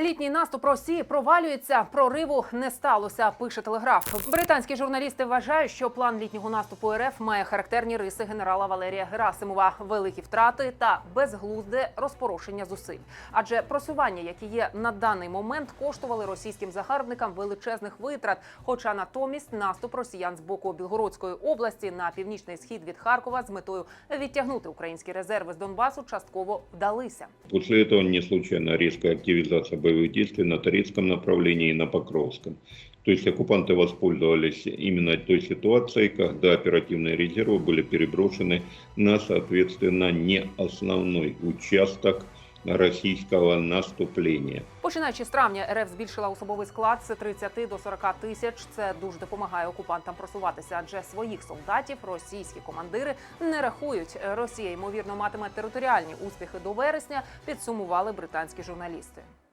Літній наступ Росії провалюється. Прориву не сталося. Пише телеграф. Британські журналісти вважають, що план літнього наступу РФ має характерні риси генерала Валерія Герасимова, великі втрати та безглузде розпорошення зусиль. Адже просування, які є на даний момент, коштували російським загарбникам величезних витрат. Хоча натомість наступ росіян з боку Білгородської області на північний схід від Харкова з метою відтягнути українські резерви з Донбасу частково вдалися. После этого не случайно резкая активизация боевых действий на Торецком направлении и на Покровском. То есть оккупанты воспользовались именно той ситуацией, когда оперативные резервы были переброшены на, соответственно, не основной участок российского наступления. Починаючи з травня, РФ збільшила особовий склад з 30 до 40 тисяч. Це дуже допомагає окупантам просуватися, адже своїх солдатів російські командири не рахують. Росія ймовірно матиме територіальні успіхи до вересня. Підсумували британські журналісти.